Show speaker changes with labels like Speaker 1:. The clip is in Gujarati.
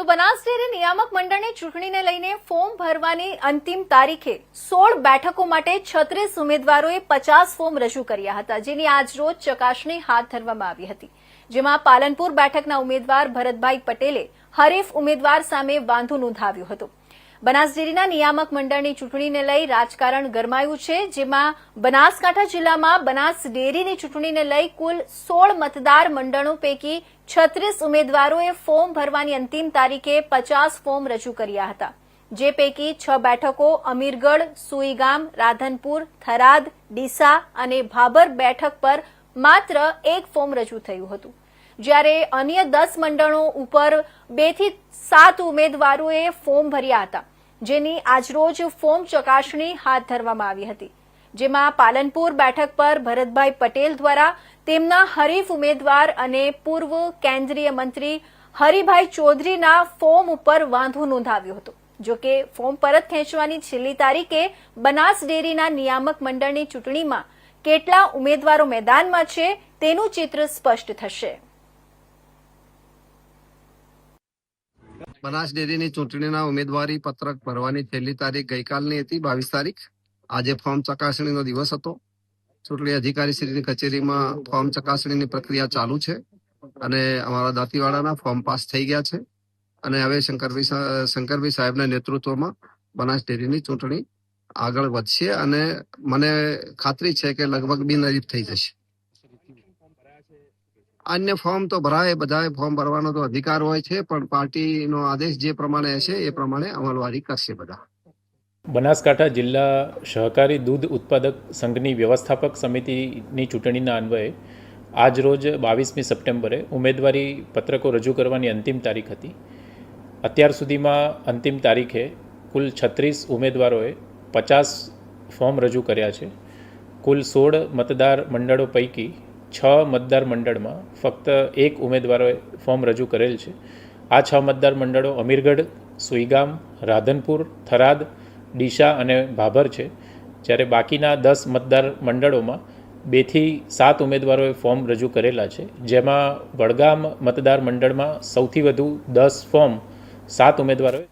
Speaker 1: તો બનાસ ડેરી નિયામક મંડળની ચૂંટણીને લઈને ફોર્મ ભરવાની અંતિમ તારીખે સોળ બેઠકો માટે છત્રીસ ઉમેદવારોએ પચાસ ફોર્મ રજૂ કર્યા હતા, જેની આજરોજ ચકાસણી હાથ ધરવામાં આવી હતી. જેમાં પાલનપુર બેઠકના ઉમેદવાર ભરતભાઈ પટેલે હરીફ ઉમેદવાર સામે વાંધો નોંધાવ્યો હતો. બનાસ ડેરીના નિયામક મંડળની ચૂંટણીને લઈ રાજકારણ ગરમાયું છે, જેમાં બનાસકાંઠા જિલ્લામાં બનાસ ડેરીની ચૂંટણીને લઈ કુલ સોળ મતદાર મંડળો પૈકી છત્રીસ ઉમેદવારોએ ફોર્મ ભરવાની અંતિમ તારીખે પચાસ ફોર્મ રજૂ કર્યા હતા, જે પૈકી છ બેઠકો અમીરગઢ, સુઈગામ, રાધનપુર, થરાદ, ડીસા અને ભાભર બેઠક પર માત્ર એક ફોર્મ રજૂ થયું હતું. જ્યારે અન્ય દસ મંડળો ઉપર બેથી સાત ઉમેદવારોએ ફોર્મ ભર્યા હતા, જેની આજરોજ ફોર્મ ચકાસણી હાથ ધરવામાં આવી હતી. જેમાં પાલનપુર બેઠક પર ભરતભાઈ પટેલ દ્વારા તેમના હરીફ ઉમેદવાર અને પૂર્વ કેન્દ્રીય મંત્રી હરિભાઈ ચૌધરીના ફોર્મ ઉપર વાંધો નોંધાવ્યો હતો જોકે ફોર્મ પરત ખેંચવાની છેલ્લી તારીખે બનાસ ડેરીના નિયામક મંડળની ચૂંટણીમાં કેટલા ઉમેદવારો મેદાનમાં છે તેનું ચિત્ર સ્પષ્ટ થશે.
Speaker 2: બનાસ ડેરીની ચૂંટણીના ઉમેદવારી પત્રક ભરવાની છેલ્લી તારીખ ગઈકાલની હતી, બાવીસ તારીખ. આજે ફોર્મ ચકાસણીનો દિવસ હતો. ચૂંટણી અધિકારી શ્રીની કચેરીમાં ફોર્મ ચકાસણીની પ્રક્રિયા ચાલુ છે અને અમારા દાંતીવાડાના ફોર્મ પાસ થઈ ગયા છે. અને હવે શંકરભાઈ શંકરભાઈ સાહેબના નેતૃત્વમાં બનાસ ડેરીની ચૂંટણી આગળ વધશે અને મને ખાતરી છે કે લગભગ બિનહરીફ થઈ જશે. અન્ય ફોર્મ તો ભરાય, બધાએ ફોર્મ ભરવાનો તો અધિકાર હોય છે, પણ પાર્ટીનો આદેશ જે પ્રમાણે હશે એ પ્રમાણે અમલવારી કરશે બધા.
Speaker 3: બનાસકાંઠા જિલ્લા સહકારી દૂધ ઉત્પાદક સંઘની વ્યવસ્થાપક સમિતિની ચૂંટણીના અન્વયે આજ રોજ બાવીસમી સપ્ટેમ્બરે ઉમેદવારી પત્રકો રજૂ કરવાની અંતિમ તારીખ હતી. અત્યાર સુધીમાં અંતિમ તારીખે કુલ છત્રીસ ઉમેદવારોએ પચાસ ફોર્મ રજૂ કર્યા છે. કુલ સોળ મતદાર મંડળો પૈકી છ મતદાર મંડળમાં ફક્ત એક ઉમેદવારોએ ફોર્મ રજૂ કરેલ છે. આ છ મતદાર મંડળો અમીરગઢ, સુઈગામ, રાધનપુર, થરાદ ડીશા અને ભાભર છે. જ્યારે બાકીના દસ મતદાર મંડળોમાં બેથી સાત ઉમેદવારોએ ફોર્મ રજૂ કરેલા છે. જેમાં વડગામ મતદાર મંડળમાં સૌથી વધુ દસ ફોર્મ સાત ઉમેદવારોએ